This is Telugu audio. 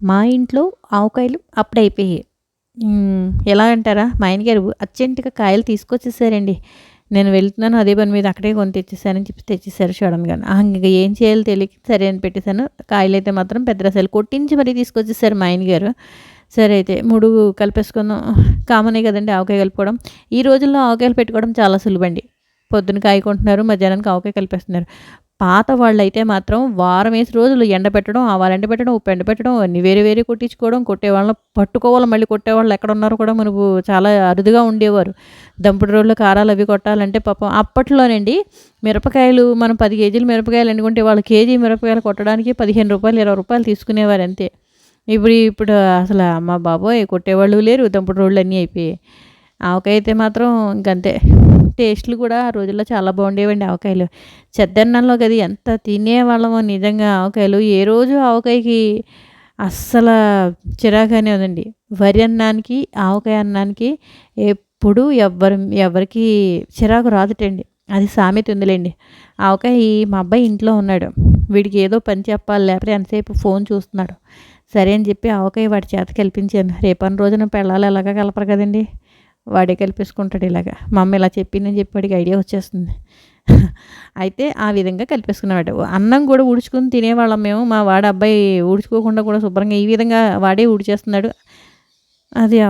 మా ఇంట్లో ఆవకాయలు అప్పుడైపోయాయి అయిపోయాయి. ఎలా అంటారా? మా ఆయన గారు అర్జెంటుగా కాయలు తీసుకొచ్చేసారండి. నేను వెళ్తున్నాను అదే పని మీద అక్కడే కొని తెచ్చేసానని చెప్పి తెచ్చేసారు సడన్గా ఇంకా ఏం చేయాలో తెలియక సరే అని పెట్టేశాను. కాయలు అయితే మాత్రం పెద్ద రసాయలు కొట్టించి మరీ తీసుకొచ్చేసారు మా ఆయన గారు సరే అయితే మూడు కలిపేసుకుందాం కామనే కదండి ఆవకాయ కలుపుకోవడం. ఈ రోజుల్లో ఆవకాయలు పెట్టుకోవడం చాలా సులువండి పొద్దున కాయ కొంటున్నారు మధ్యాహ్నానికి ఆవకాయ కలిపేస్తున్నారు. పాత వాళ్ళైతే మాత్రం వారం వేసి రోజులు ఎండబెట్టడం ఆవాలు ఎండబెట్టడం ఉప్పు ఎండబెట్టడం అన్ని వేరే వేరే కొట్టించుకోవడం కొట్టేవాళ్ళని పట్టుకోవాలి మళ్ళీ కొట్టేవాళ్ళు ఎక్కడ ఉన్నారో కూడా మనకు చాలా అరుదుగా ఉండేవారు. దంపుడు రోడ్లు కారాలు అవి కొట్టాలంటే పాపం అప్పట్లోనండి మిరపకాయలు మనం పది కేజీలు మిరపకాయలు ఎండుకుంటే వాళ్ళు కేజీ మిరపకాయలు కొట్టడానికి పదిహేను రూపాయలు ఇరవై రూపాయలు తీసుకునేవారు అంతే. ఇప్పుడు ఇప్పుడు అసలు అమ్మ బాబోయ్ కొట్టేవాళ్ళు లేరు దంపుడు రోడ్లు అన్నీ అయిపోయాయి. ఆవకాయ అయితే మాత్రం ఇంకంతే. టేస్ట్లు కూడా ఆ రోజుల్లో చాలా బాగుండేవండి ఆవకాయలు. చెద్దన్నంలో కదా ఎంత తినేవాళ్ళమో నిజంగా ఆవకాయలు. ఏ రోజు ఆవకాయకి అస్సలు చిరాకనే ఉందండి. వరి అన్నానికి ఆవకాయ అన్నానికి ఎప్పుడు ఎవ్వరు ఎవరికి చిరాకు రాదుటండి. అది సామెత ఉందిలేండి. ఆవకాయ మా అబ్బాయి ఇంట్లో ఉన్నాడు. వీడికి ఏదో పని చెప్పాలి లేకపోతే ఎంతసేపు ఫోన్ చూస్తున్నాడు. సరే అని చెప్పి ఆవకాయ వాడి చేత కల్పించాను. రేపని రోజున పెళ్ళాలి ఎలాగ కలపరు కదండి? వాడే కలిపేసుకుంటాడు ఇలాగా. మా అమ్మ ఇలా చెప్పిందని చెప్పి వాడికి ఐడియా వచ్చేస్తుంది. అయితే ఆ విధంగా కలిపేసుకునేవాడు. అన్నం కూడా ఉడుచుకుని తినేవాళ్ళం మేము మా వాడ అబ్బాయి ఊడ్చుకోకుండా కూడా శుభ్రంగా ఈ విధంగా వాడే ఊడ్చేస్తున్నాడు. అది